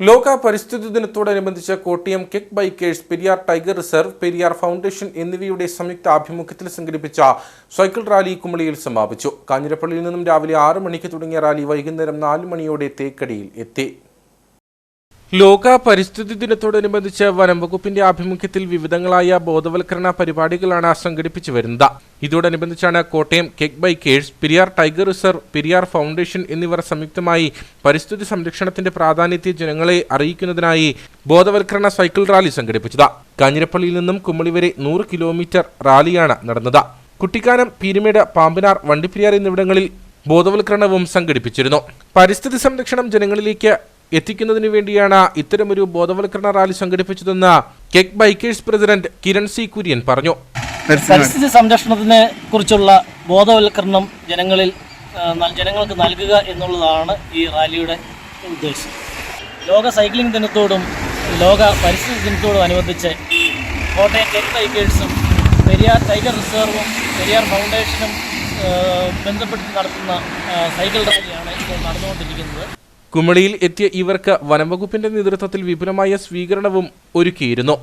ലോക പരിസ്ഥിതി ദിനത്തോടനുബന്ധിച്ച് Kottayam kick bikers Periyar tiger reserve Periyar foundation എന്നിവയുടെ സംയുക്ത ആഭിമുഖ്യത്തിൽ സംഘടിപ്പിച്ച സൈക്കിൾ റാലി കുമളിയിൽ സമാപിച്ചു. കാഞ്ഞിരപ്പള്ളിയിൽ നിന്നും രാവിലെ ആറ് മണിക്ക് തുടങ്ങിയ റാലി വൈകുന്നേരം നാല് മണിയോടെ തേക്കടിയിൽ എത്തി. ലോക പരിസ്ഥിതി ദിനത്തോടനുബന്ധിച്ച് വനം വകുപ്പിന്റെ ആഭിമുഖ്യത്തിൽ വിവിധങ്ങളായ ബോധവൽക്കരണ പരിപാടികളാണ് സംഘടിപ്പിച്ചു വരുന്നത്. ഇതോടനുബന്ധിച്ചാണ് Kottayam kick bikers Periyar tiger reserve Periyar foundation എന്നിവർ സംയുക്തമായി പരിസ്ഥിതി സംരക്ഷണത്തിന്റെ പ്രാധാന്യത്തെ ജനങ്ങളെ അറിയിക്കുന്നതിനായി ബോധവൽക്കരണ സൈക്കിൾ റാലി സംഘടിപ്പിച്ചത്. കാഞ്ഞിരപ്പള്ളിയിൽ നിന്നും കുമ്മളി വരെ നൂറ് കിലോമീറ്റർ റാലിയാണ് നടന്നത്. കുട്ടിക്കാനം പീരുമേട് പാമ്പനാർ വണ്ടിപ്പെരിയാർ എന്നിവിടങ്ങളിൽ ബോധവൽക്കരണവും സംഘടിപ്പിച്ചിരുന്നു. പരിസ്ഥിതി സംരക്ഷണം ജനങ്ങളിലേക്ക് എത്തിക്കുന്നതിനു വേണ്ടിയാണ് ഇത്തരമൊരു ബോധവൽക്കരണ റാലി സംഘടിപ്പിച്ചതെന്ന് cake bikers president Kiran C Kurian പറഞ്ഞു. പരിസ്ഥിതി സംരക്ഷണത്തിനെ കുറിച്ചുള്ള ബോധവൽക്കരണം ജനങ്ങളിൽ ജനങ്ങൾക്ക് നൽകുക എന്നുള്ളതാണ് ഈ റാലിയുടെ ഉദ്ദേശം. ലോക സൈക്ലിംഗ് ദിനത്തോടും ലോക പരിസ്ഥിതി ദിനത്തോടും അനുബന്ധിച്ച് കോട്ടയം കെറ്റ് ബൈക്കേഴ്സും പെരിയാർ ടൈഗർ റിസർവും പെരിയാർ ഫൗണ്ടേഷനും ബന്ധപ്പെട്ട് നടത്തുന്ന സൈക്കിൾ റാലിയാണ് ഇപ്പോൾ നടന്നുകൊണ്ടിരിക്കുന്നത്. കുമളിയിൽ എത്തിയ ഇവർക്ക് വനംവകുപ്പിന്റെ നേതൃത്വത്തിൽ വിപുലമായ സ്വീകരണവും ഒരുക്കിയിരുന്നു